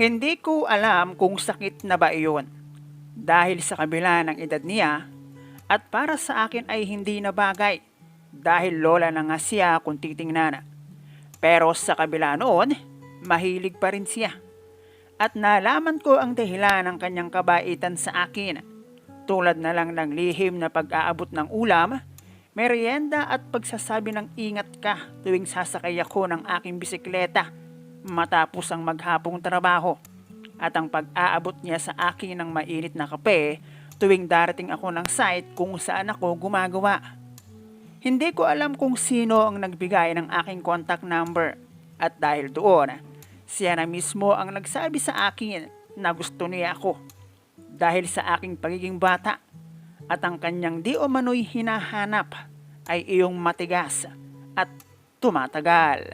Hindi ko alam kung sakit na ba iyon. Dahil sa kabila ng edad niya, at para sa akin ay hindi na bagay. Dahil lola na nga siya kung titingnan. Pero sa kabila noon, mahilig pa rin siya. At nalaman ko ang dahilan ng kanyang kabaitan sa akin. Tulad na lang ng lihim na pag-aabot ng ulam, merienda at pagsasabi ng ingat ka tuwing sasakay ako ng aking bisikleta matapos ang maghapong trabaho. At ang pag-aabot niya sa akin ng mainit na kape tuwing darating ako ng site kung saan ako gumagawa. Hindi ko alam kung sino ang nagbigay ng aking contact number at dahil doon, siya na mismo ang nagsabi sa akin na gusto niya ako dahil sa aking pagiging bata at ang kanyang di umano'y hinahanap ay iyong matigas at tumatagal.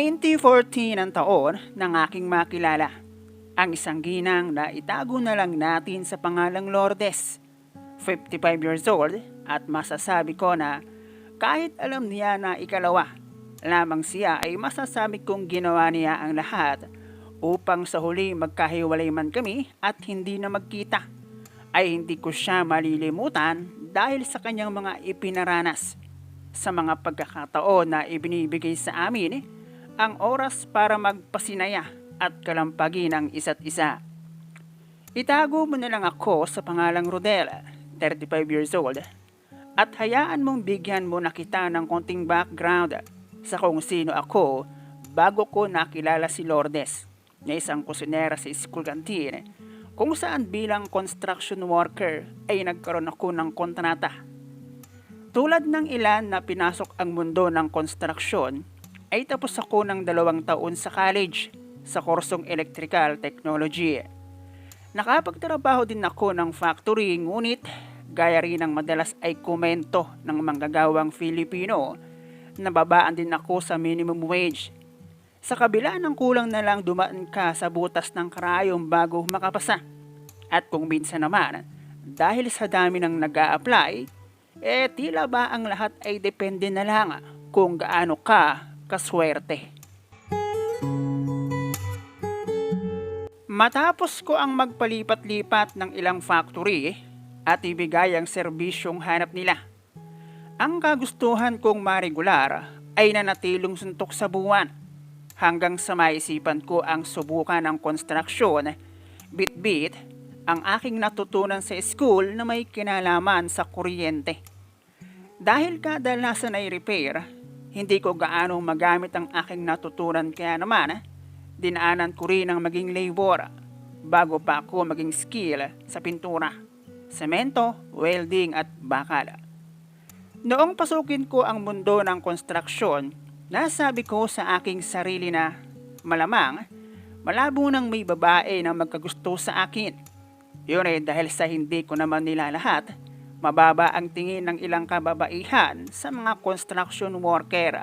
...2014 ang taon ng aking makilala. Ang isang ginang na itago na lang natin sa pangalang Lourdes. 55 years old at masasabi ko na kahit alam niya na ikalawa, lamang siya ay masasabi kong ginawa niya ang lahat upang sa huli magkahiwalay man kami at hindi na magkita. Ay hindi ko siya malilimutan dahil sa kanyang mga ipinaranas. Sa mga pagkakataon na ibinibigay sa amin, ang oras para magpasinaya at kalampagin ang isa't isa. Itago mo na lang ako sa pangalang Rodel, 35 years old, at hayaan mong bigyan mo na kita ng konting background sa kung sino ako bago ko nakilala si Lourdes na isang kusinera sa school canteen kung saan bilang construction worker ay nagkaroon ako ng kontrata. Tulad ng ilan na pinasok ang mundo ng construction, ay tapos ako ng dalawang taon sa college sa kursong Electrical Technology. Nakapagtrabaho din ako ng factory ngunit gaya rin ng madalas ay komento ng manggagawang Filipino nababaan din ako sa minimum wage. Sa kabila ng kulang na lang dumaan ka sa butas ng karayom bago makapasa. At kung minsan naman, dahil sa dami ng nag apply eh tila ba ang lahat ay depende na lang kung gaano ka kaswerte. Matapos ko ang magpalipat-lipat ng ilang factory at ibigay ang serbisyong hanap nila. Ang kagustuhan kong maregular ay nanatilong suntok sa buwan hanggang sa maisipan ko ang subukan ng konstruksyon, bit-bit ang aking natutunan sa school na may kinalaman sa kuryente. Dahil kadalasan ay repair, hindi ko gaano magamit ang aking natutunan kaya naman, dinaanan ko rin ang maging labor bago pa ako maging skill sa pintura, semento, welding at bakal. Noong pasukin ko ang mundo ng konstruksyon, nasabi ko sa aking sarili na malamang malabo nang may babae na magkagusto sa akin. Yun ay dahil sa hindi ko naman nila lahat, mababa ang tingin ng ilang kababaihan sa mga construction worker.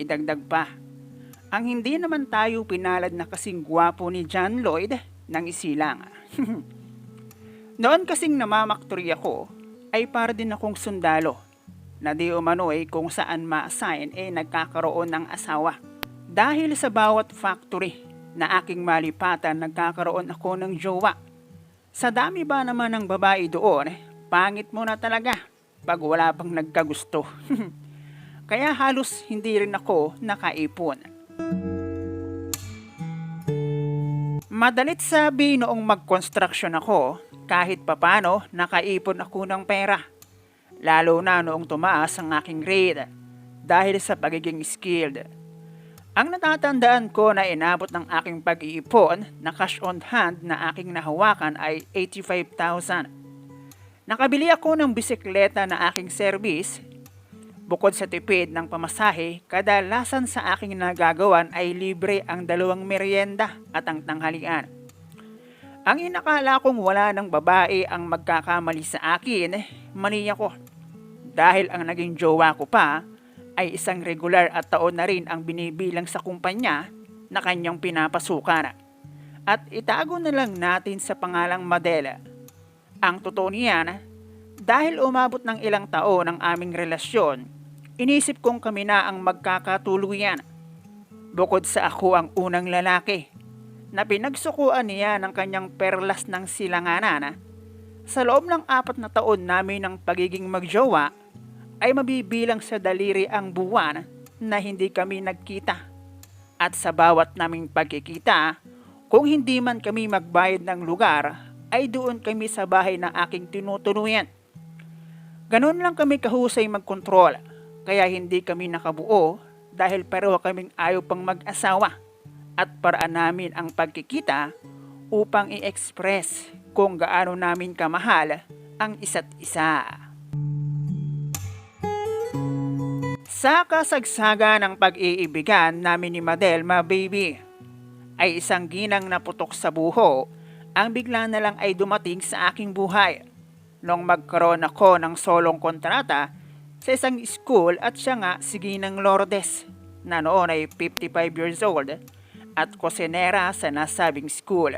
Idagdag pa, ang hindi naman tayo pinalad na kasing gwapo ni John Lloyd ng isilang. Noon kasing namamaktori ako, ay para din akong sundalo na di umano kung saan ma-assign ay nagkakaroon ng asawa. Dahil sa bawat factory na aking malipatan nagkakaroon ako ng jowa. Sa dami ba naman ng babae doon, pangit mo na talaga pag wala pang nagkagusto. Kaya halos hindi rin ako nakaipon. Madalit sabi noong mag-construction ako, kahit papano nakaipon ako ng pera. Lalo na noong tumaas ang aking grade dahil sa pagiging skilled. Ang natatandaan ko na inabot ng aking pag-iipon na cash on hand na aking nahawakan ay 85,000. Nakabili ako ng bisikleta na aking service Bukod sa tipid ng pamasahe, kadalasan sa aking nagagawan ay libre ang dalawang merienda at ang tanghalian. Ang inakala kong wala ng babae ang magkakamali sa akin, mali ako. Dahil ang naging jowa ko pa ay isang regular at taon na rin ang binibilang sa kumpanya na kanyang pinapasukan. at itago na lang natin sa pangalang Madela. Ang totoo niyan, dahil umabot ng ilang taon ang aming relasyon, inisip kong kami na ang magkakatuluyan. Bukod sa ako ang unang lalaki na pinagsukuan niya ng kanyang perlas ng silanganan, sa loob ng apat na taon namin ng pagiging magjowa, ay mabibilang sa daliri ang buwan na hindi kami nagkita. At sa bawat naming pagkikita, kung hindi man kami magbayad ng lugar, ay doon kami sa bahay ng aking tinutuluyan. Ganon lang kami kahusay magkontrol, kaya hindi kami nakabuo dahil pareho kaming ayaw pang mag-asawa at paraan namin ang pagkikita upang i-express kung gaano namin kamahal ang isa't isa. Sa kasagsaga ng pag-iibigan namin ni Madelma Baby, ay isang ginang na putok sa buho ang bigla na lang ay dumating sa aking buhay. Nung magkaroon ako ng solong kontrata sa isang school at siya nga si Ginang Lourdes na noon ay 55 years old at kusinera sa nasabing school.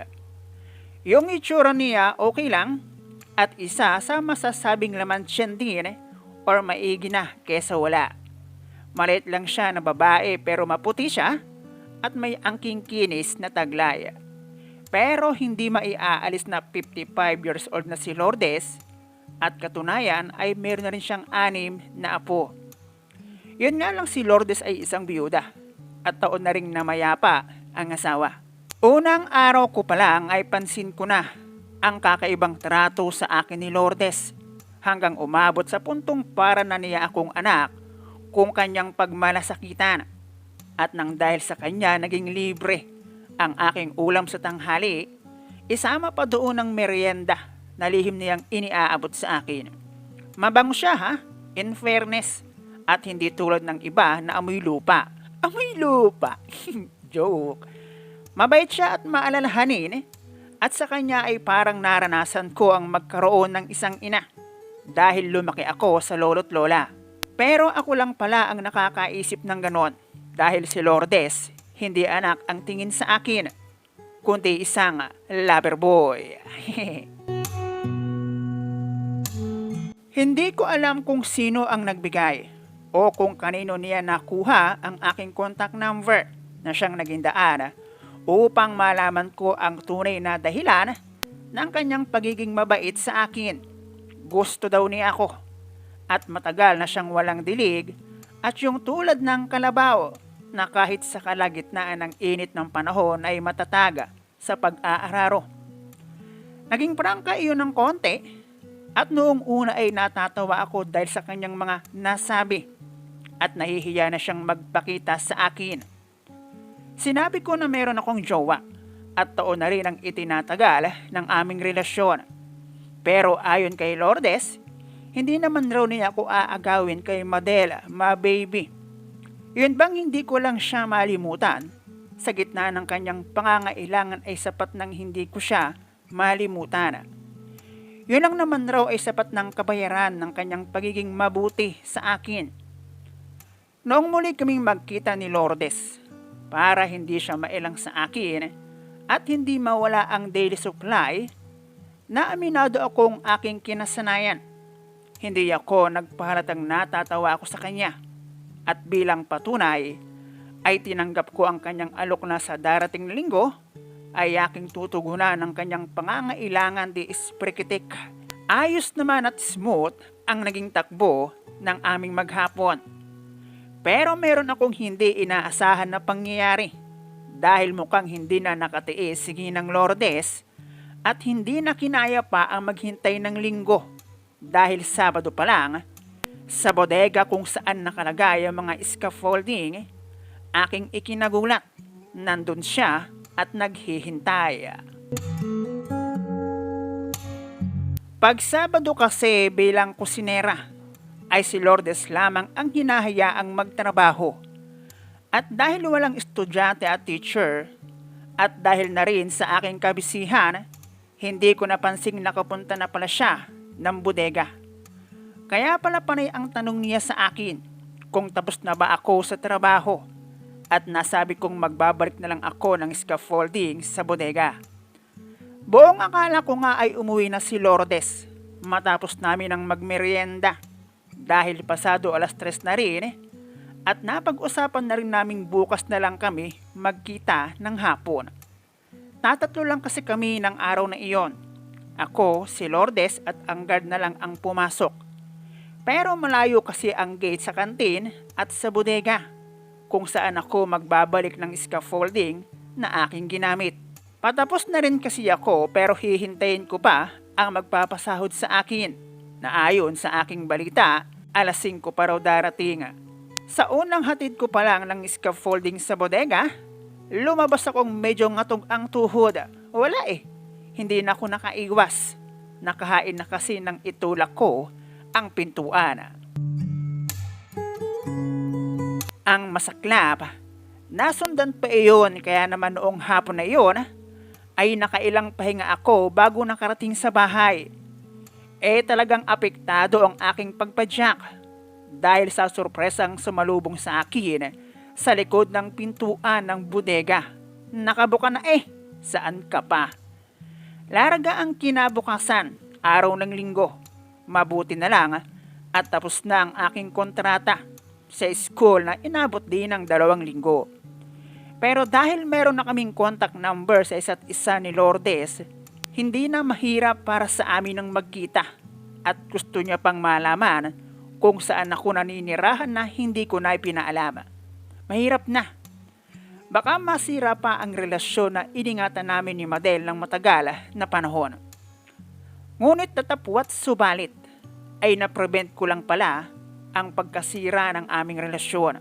Yung itsura niya okay lang at isa sa masasabing laman siyan din or maigi na kesa wala. Maliit lang siya na babae pero maputi siya at may angking kinis na taglay. Pero hindi maiaalis na 55 years old na si Lourdes at katunayan ay meron na rin siyang anim na apo. Yun nga lang si Lourdes ay isang biyuda at taon na ring namayapa ang asawa. Unang araw ko pa lang ay pansin ko na ang kakaibang trato sa akin ni Lourdes hanggang umabot sa puntong para na niya akong anak kung kanyang pagmalasakitan. At nang dahil sa kanya naging libre ang aking ulam sa tanghali, isama pa doon ang merienda na lihim niyang iniaabot sa akin. Mabango siya ha, in fairness, at hindi tulad ng iba na amoy lupa. Amoy lupa! Joke. Mabait siya at maalalahanin at sa kanya ay parang naranasan ko ang magkaroon ng isang ina dahil lumaki ako sa lolo't lola. Pero ako lang pala ang nakakaisip ng ganon dahil si Lourdes hindi anak ang tingin sa akin kundi isang lover boy. Hindi ko alam kung sino ang nagbigay o kung kanino niya nakuha ang aking contact number na siyang naging daan upang malaman ko ang tunay na dahilan ng kanyang pagiging mabait sa akin. Gusto daw niya ako at matagal na siyang walang dilig at yung tulad ng kalabaw na kahit sa kalagitnaan ng init ng panahon ay matataga sa pag-aararo. Naging prangka iyon ng konti at noong una ay natatawa ako dahil sa kanyang mga nasabi at nahihiya na siyang magpakita sa akin. Sinabi ko na meron akong jowa at taon na rin ang itinatagal ng aming relasyon. Pero ayon kay Lourdes, hindi naman raw niya ako aagawin kay Madela, ma baby. Yun bang hindi ko lang siya malimutan? Sa gitna ng kanyang pangangailangan ay sapat ng hindi ko siya malimutan. Yun lang naman raw ay sapat ng kabayaran ng kanyang pagiging mabuti sa akin. Noong muli kaming magkita ni Lourdes, para hindi siya mailang sa akin at hindi mawala ang daily supply, na aminado akong aking kinasanayan. Hindi ako nagpahalatang natatawa ako sa kanya at bilang patunay ay tinanggap ko ang kanyang alok na sa darating na linggo ay aking tutugunan ng kanyang pangangailangan di isprikitik. Ayos naman at smooth ang naging takbo ng aming maghapon. Pero meron akong hindi inaasahan na pangyayari dahil mukhang hindi na nakatiis si Ginang Lourdes at hindi na kinaya pa ang maghintay ng linggo dahil Sabado pa lang sa bodega kung saan nakalagay ang mga scaffolding aking ikinagulat. Nandun siya at naghihintay. Pag Sabado kasi bilang kusinera, ay si Lourdes lamang ang hinahayaang magtrabaho. At dahil walang estudyante at teacher, at dahil na rin sa aking kabisihan, hindi ko napansing nakapunta na pala siya ng bodega. Kaya pala panay ang tanong niya sa akin kung tapos na ba ako sa trabaho. at nasabi kong magbabalik na lang ako ng scaffolding sa bodega. Buong akala ko nga ay umuwi na si Lourdes matapos namin ang magmerienda dahil pasado alas tres na rin at napag-usapan na rin naming bukas na lang kami magkita ng hapon. Tatatlo lang kasi kami ng araw na iyon. Ako, si Lourdes at ang guard na lang ang pumasok. Pero malayo kasi ang gate sa kantin at sa bodega kung saan ako magbabalik ng scaffolding na aking ginamit. Patapos na rin kasi ako pero hihintayin ko pa ang magpapasahod sa akin na ayon sa aking balita alas 5 pa raw darating. Sa unang hatid ko pa lang ng scaffolding sa bodega, lumabas akong medyo ngatog ang tuhod. Wala eh, hindi na ako nakaiwas. Nakahain na kasi ng itulak ko ang pintuan. Ang masaklap, nasundan pa iyon kaya naman noong hapon na iyon ay nakailang pahinga ako bago nakarating sa bahay. Eh talagang apektado ang aking pagpadyak dahil sa sorpresang sumalubong sa akin sa likod ng pintuan ng bodega. Nakabuka na eh, saan ka pa? Laraga ang kinabukasan, araw ng linggo. Mabuti na lang at tapos na ang aking kontrata sa school na inabot din ng dalawang linggo. Pero dahil meron na kaming contact number sa isa't isa ni Lourdes, hindi na mahirap para sa amin ang magkita at gusto niya pang malaman kung saan ako naninirahan na hindi ko na ipinaalam. Mahirap na. Baka masira pa ang relasyon na iningatan namin ni Madel ng matagal na panahon. Ngunit tatapwat subalit ay na-prevent ko lang pala ang pagkasira ng aming relasyon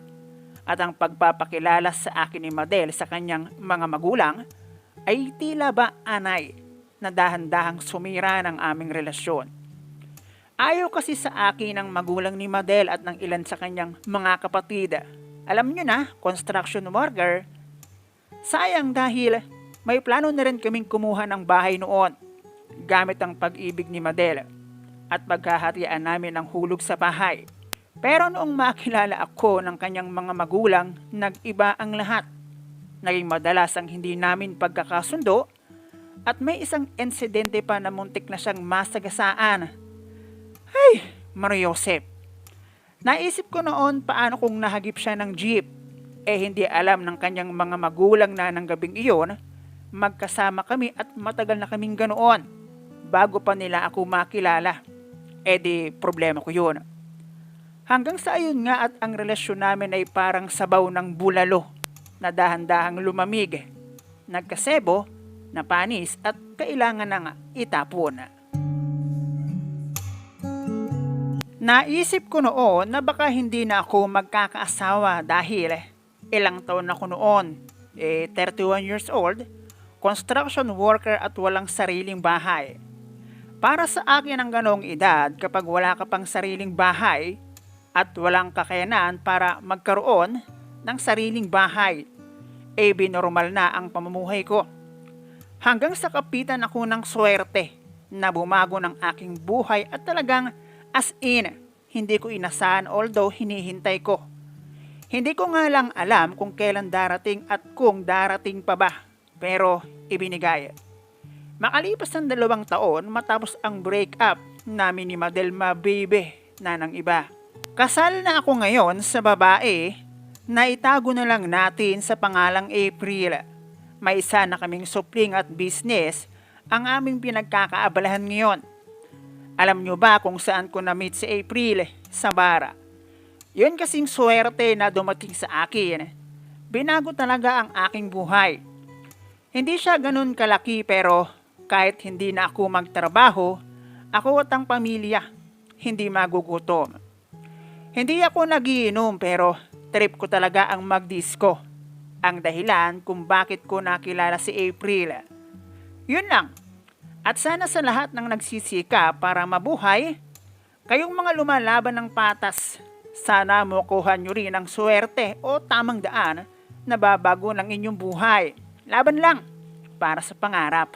at ang pagpapakilala sa akin ni Madel sa kanyang mga magulang ay tila ba anay na dahan-dahang sumira ng aming relasyon. Ayaw kasi sa akin ng magulang ni Madel at ng ilan sa kanyang mga kapatid. Alam nyo na, construction worker. Sayang dahil may plano na rin kaming kumuha ng bahay noon gamit ang pag-ibig ni Madel at pagkahatian namin ang hulog sa bahay. Pero noong makilala ako ng kanyang mga magulang, nag-iba ang lahat. Naging madalas ang hindi namin pagkakasundo at may isang insidente pa na muntik na siyang masagasaan. Ay, Mario Josep. Naisip ko noon paano kung nahagip siya ng jeep. Eh hindi alam ng kanyang mga magulang na ng gabing iyon, magkasama kami at matagal na kaming ganoon bago pa nila ako makilala. Eh di problema ko yun. Hanggang sa ayun nga at ang relasyon namin ay parang sabaw ng bulalo na dahan-dahang lumamig, nagkasebo, napanis at kailangan ng itapon. Naisip ko noon na baka hindi na ako magkakaasawa dahil ilang taon na ako noon, eh 31 years old, construction worker at walang sariling bahay. Para sa akin ang ganong edad kapag wala ka pang sariling bahay at walang kakayanan para magkaroon ng sariling bahay, eh binormal na ang pamumuhay ko. Hanggang sa kapitan ako ng swerte na bumago ng aking buhay at talagang as in, hindi ko inasahan although hinihintay ko. Hindi ko nga lang alam kung kailan darating at kung darating pa ba, pero ibinigay. Makalipas ng dalawang taon matapos ang breakup namin ni Madelma Baby na ng iba. Kasal na ako ngayon sa babae na itago na lang natin sa pangalang April. May isa na kaming supling at business ang aming pinagkakaabalahan ngayon. Alam nyo ba kung saan ko na-meet si April? Sa bara. Yun kasing swerte na dumating sa akin. Binago talaga ang aking buhay. Hindi siya ganun kalaki pero kahit hindi na ako magtrabaho, ako at ang pamilya hindi magugutom. Hindi ako nagiinom pero trip ko talaga ang magdisco. Ang dahilan kung bakit ko nakilala si April. Yun lang. At sana sa lahat ng nagsisika para mabuhay, kayong mga lumalaban ng patas, sana makuha nyo rin ang swerte o tamang daan na babago ng inyong buhay. Laban lang para sa pangarap.